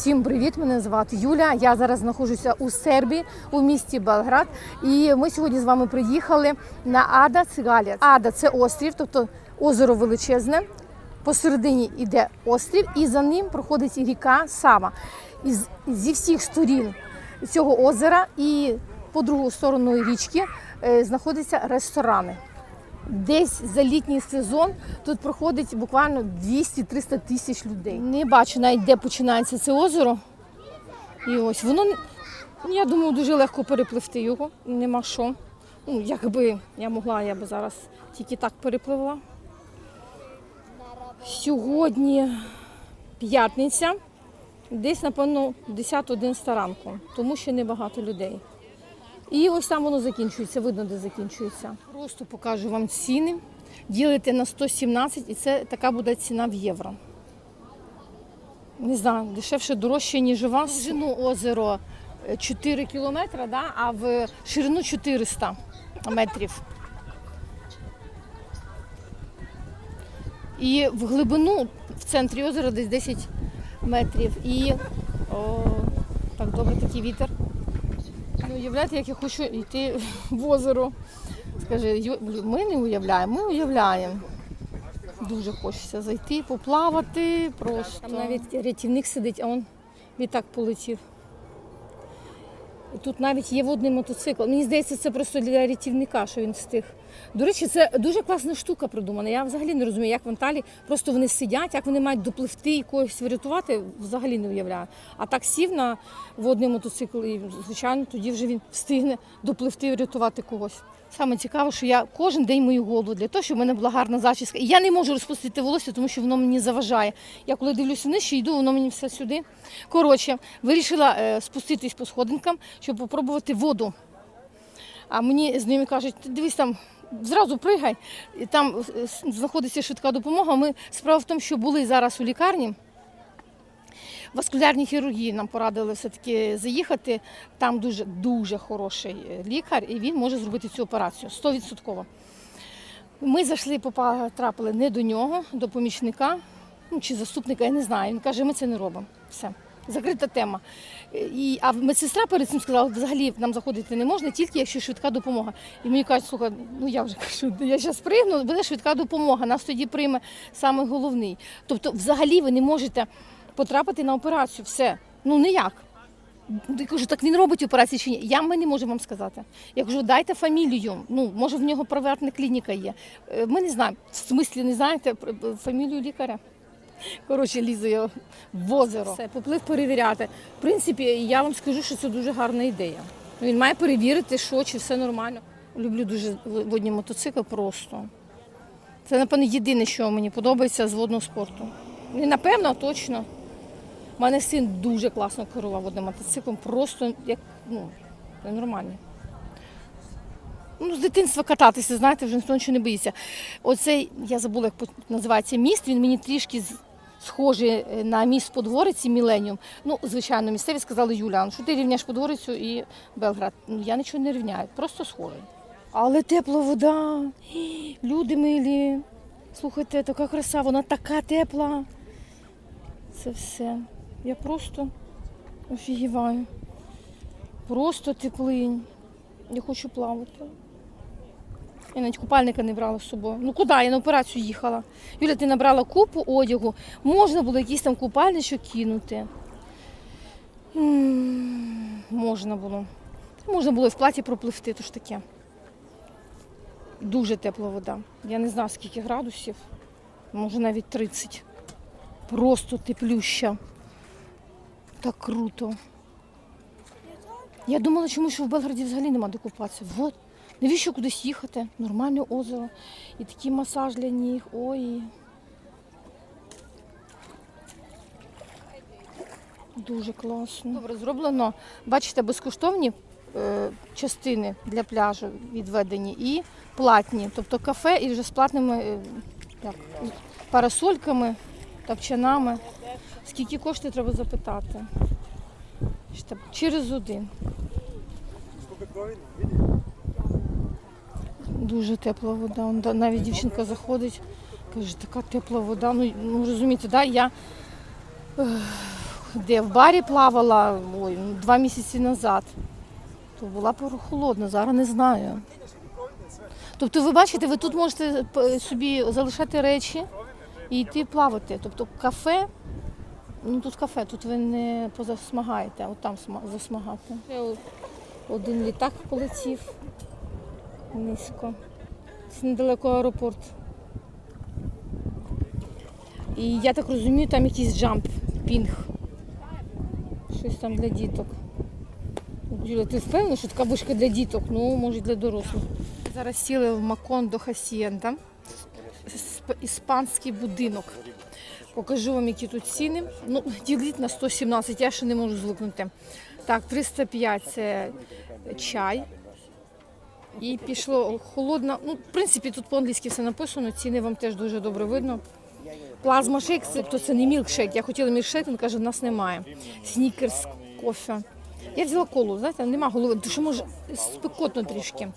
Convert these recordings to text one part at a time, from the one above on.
Всім привіт! Мене звати Юля. Я зараз знаходжуся у Сербії, у місті Белград. І ми сьогодні з вами приїхали на Ада Цигаля. Ада це острів, тобто озеро величезне. Посередині йде острів, і за ним проходить ріка Сава. І зі всіх сторін цього озера і по другу сторону річки е, знаходяться ресторани. Десь за літній сезон тут проходить буквально 200-300 тисяч людей. Не бачу навіть де починається це озеро. І ось воно, ну, я думаю, дуже легко перепливти його. Нема що. Ну, якби я могла, я би зараз тільки так перепливла. Сьогодні п'ятниця, десь, напевно, 10-11 ранку, тому що небагато людей. І ось там воно закінчується, видно, де закінчується. Просто покажу вам ціни. Ділите на 117 і це така буде ціна в євро. Не знаю, дешевше, дорожче, ніж у вас. Довжину озеро е, 4 кілометри, да, а в ширину 400 метрів. І в глибину в центрі озера десь 10 метрів. І о, так добре такий вітер. Ну, уявляєте, як я хочу йти в озеро. Скажи, ми не уявляємо, ми уявляємо. Дуже хочеться зайти, поплавати просто. Там навіть рятівник сидить, а він відтак полетів. Тут навіть є водний мотоцикл. Мені здається, це просто для рятівника, що він встиг. До речі, це дуже класна штука придумана. Я взагалі не розумію, як в Анталії просто вони сидять, як вони мають допливти і когось врятувати, взагалі не уявляю. А так сів на водний мотоцикл, і звичайно, тоді вже він встигне допливти і врятувати когось. Саме цікаве, що я кожен день мою голову для того, щоб в мене була гарна зачіска. І я не можу розпустити волосся, тому що воно мені заважає. Я коли дивлюся що йду, воно мені все сюди. Коротше, вирішила е, спуститись по сходинкам, щоб попробувати воду. А мені з ними кажуть, «Ти дивись там. Зразу пригай, там е, знаходиться швидка допомога. Ми справа в тому, що були зараз у лікарні. Васкулярній хірургії нам порадили все-таки заїхати. Там дуже дуже хороший е, лікар, і він може зробити цю операцію 100%. Ми зайшли, потрапили не до нього, до помічника ну, чи заступника, я не знаю. Він каже, ми це не робимо. Все. Закрита тема. І, а медсестра перед цим сказала, взагалі нам заходити не можна, тільки якщо швидка допомога. І мені кажуть, слухай, ну я вже кажу, я зараз пригну, буде швидка допомога, нас тоді прийме саме головний. Тобто, взагалі ви не можете потрапити на операцію. Все. Ну ніяк. Я кажу, так він робить операції чи ні? Я ми не можемо вам сказати. Я кажу, дайте фамілію. Ну, може, в нього приватна клініка є. Е, Ми не знаємо. В смислі не знаєте пр- фамілію лікаря? Коротше, лізу я в озеро. Все, поплив перевіряти. В принципі, я вам скажу, що це дуже гарна ідея. Він має перевірити, що чи все нормально. Люблю дуже водні мотоцикл просто. Це, напевно, єдине, що мені подобається з водного спорту. Не напевно, а точно. У мене син дуже класно керував водним мотоциклом, просто як ну, нормально. Ну, з дитинства кататися, знаєте, вже ніхто нічого не боїться. Оцей, я забула, як називається міст, він мені трішки схожий е, на міст Подгориці Міленіум. Ну, звичайно, місцеві сказали Юля, ну, що ти рівняєш Подгорицю і Белград. Ну, я нічого не рівняю, просто схожий. Але тепла вода, люди милі. Слухайте, така краса, вона така тепла. Це все. Я просто офігіваю. Просто теплинь. Я хочу плавати. Я навіть купальника не брала з собою. Ну куди? Я на операцію їхала. Юля, ти набрала купу одягу. Можна було якийсь там купальничок кинути. М, Можна було. Можна було і в платі пропливти, то ж таке. Дуже тепла вода. Я не знаю, скільки градусів. Може навіть 30. Просто теплюща. Так круто. Я думала, чому що в Белграді взагалі нема де купатися. Вот. Навіщо кудись їхати? Нормальне озеро. І такий масаж для ніг. Ой. Дуже класно. Добре, зроблено. Бачите, безкоштовні е, частини для пляжу відведені і платні. Тобто кафе і вже з платними е, як, парасольками, тапчанами. Скільки коштує, треба запитати. Через один. Дуже тепла вода. Навіть дівчинка заходить, каже, така тепла вода. Ну, ну розумієте, да, я де в барі плавала ой, ну, два місяці назад, то була прохолодна, зараз не знаю. Тобто, ви бачите, ви тут можете собі залишати речі і йти плавати. Тобто кафе, ну тут кафе, тут ви не позасмагаєте, а от там засмагати. Один літак полетів низько. Це недалеко аеропорт. І я так розумію, там якийсь джамп, пінг. Щось там для діток. Юля, ти впевнена, що така вишка для діток? Ну, може, для дорослих. Зараз сіли в Макондо Хасієнда. Сп- Іспанський будинок. Покажу вам, які тут ціни. Ну, діліть на 117, я ще не можу звикнути. Так, 305 це чай. І пішло холодна. Ну, в принципі, тут по-англійськи все написано, ціни вам теж дуже добре видно. Плазма шейк, це, то це не мілкшейк. Я хотіла мілкшейк, він каже, в нас немає. Снікерс, кофе. Я взяла колу, знаєте, нема голови, тому що може спекотно трішки.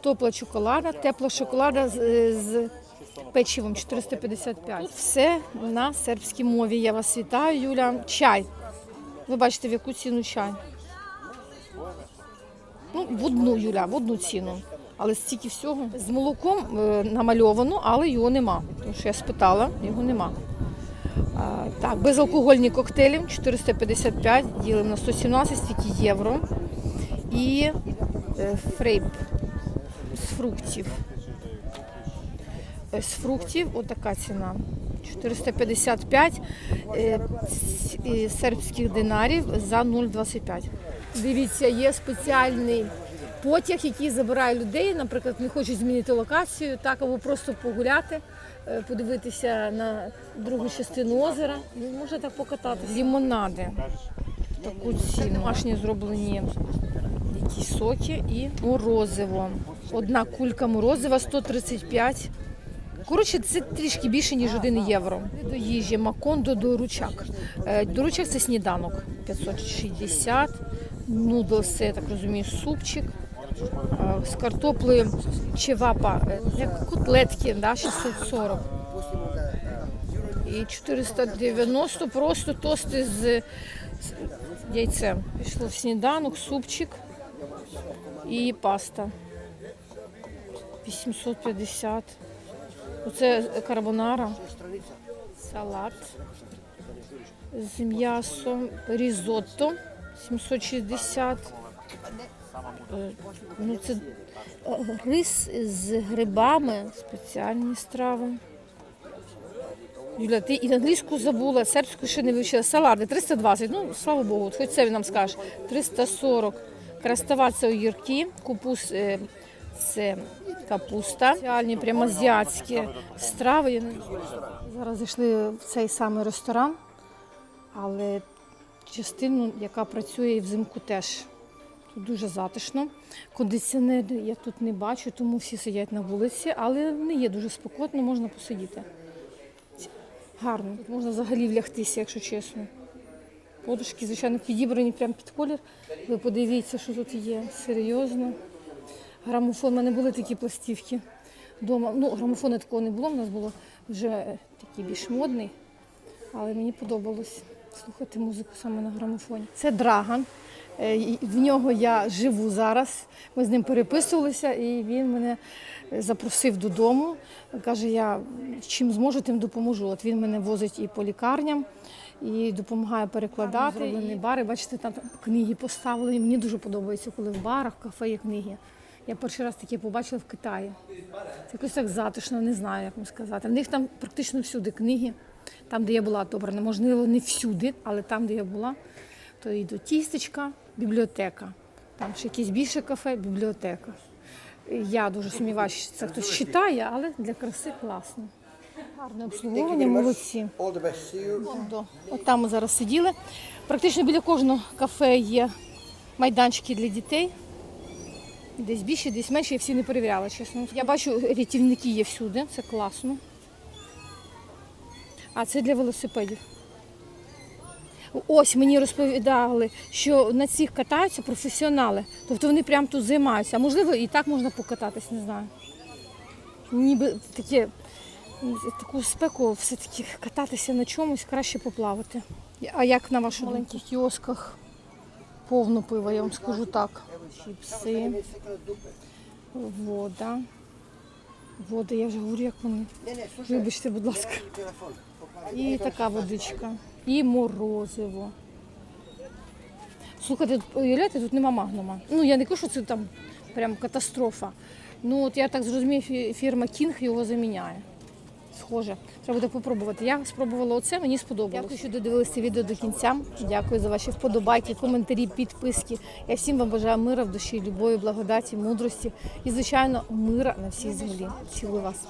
Топла шоколада, тепла шоколада з, з печивом 455. Все на сербській мові. Я вас вітаю, Юля. Чай. Ви бачите, в яку ціну чай. Ну, в одну, Юля, в одну ціну. Але стільки всього. З молоком е, намальовано, але його нема. Тому що я спитала, його нема. А, так, безалкогольні коктейлі 455, ділимо на 117, стільки євро. І е, фрейп з фруктів. З фруктів отака ціна. 455 е, ц- е, сербських динарів за 0,25. Дивіться, є спеціальний потяг, який забирає людей. Наприклад, не хочуть змінити локацію, так або просто погуляти, е, подивитися на другу частину озера. Ну, Можна так покататися. Лімонади. Таку ціну. Домашні зроблені якісь соки і морозиво. Одна кулька морозива 135. Коротше, це трішки більше, ніж 1 євро. До їжі Макондо до ручак. Е, До ручак це сніданок 560. Нудлси, я так розумію, супчик. Е, З картоплею чевапа, е, як котлетки, да, 640. І 490 просто тости з яйцем. Пішло в сніданок, супчик і паста. 850. Оце карбонара, салат з м'ясом, різотто 760. Е, Ну, це рис з грибами, спеціальні страви. Юля, ти і англійську забула, сербську ще не вивчила. Салати 320, ну слава Богу, хоч це він нам скаже. 340. Крастава це огірки, купус е, це капуста. Спеціальні прямо азіатські страви. Зараз зайшли в цей самий ресторан, але частину, яка працює і взимку теж. Тут дуже затишно. Кондиціонер я тут не бачу, тому всі сидять на вулиці, але не є дуже спекотно, можна посидіти. Гарно. Тут можна взагалі влягтися, якщо чесно. Подушки, звичайно, підібрані прямо під колір. Ви подивіться, що тут є. Серйозно. Грамофон, у мене були такі пластівки вдома. Ну, грамофону такого не було, в нас було вже такий більш модний. Але мені подобалось слухати музику саме на грамофоні. Це Драган. Е, В нього я живу зараз. Ми з ним переписувалися, і він мене е, запросив додому. Каже, я чим зможу, тим допоможу. От він мене возить і по лікарням, і допомагає перекладати. Зроблені бари, бачите, там книги поставили. Мені дуже подобається, коли в барах, в кафе є книги. Я перший раз таке побачила в Китаї. Це якось так затишно, не знаю, як вам сказати. В них там практично всюди книги. Там, де я була, добре, не можливо, не всюди, але там, де я була, то до тістечка, бібліотека. Там ще якесь більше кафе, бібліотека. Я дуже сумніваюся, що це хтось читає, але для краси класно. Гарне обслуговування, молодці. От там ми зараз сиділи. Практично біля кожного кафе є майданчики для дітей. Десь більше, десь менше, я всі не перевіряла, чесно. Я бачу, рятівники є всюди, це класно. А це для велосипедів. Ось мені розповідали, що на цих катаються професіонали. Тобто вони прямо тут займаються. А можливо, і так можна покататись, не знаю. Ніби таке, таку спеку все-таки кататися на чомусь, краще поплавати. А як на вашу маленьких кіосках повно пива, я вам скажу так. Чіпси, вода. Вода, я вже говорю, як вони. Вибачте, будь ласка. І така водичка. І морозиво. Слухайте, уявляєте, тут нема магнума. Ну, я не кажу, що це там прям катастрофа. Ну, от я так зрозумію, фірма Кінг його заміняє. Схоже, треба буде попробувати. Я спробувала оце, мені сподобалося. Дякую, що додивилися відео до кінця. Дякую за ваші вподобайки, коментарі, підписки. Я всім вам бажаю мира в душі, любові, благодаті, мудрості і, звичайно, мира на всій землі. Цілую вас.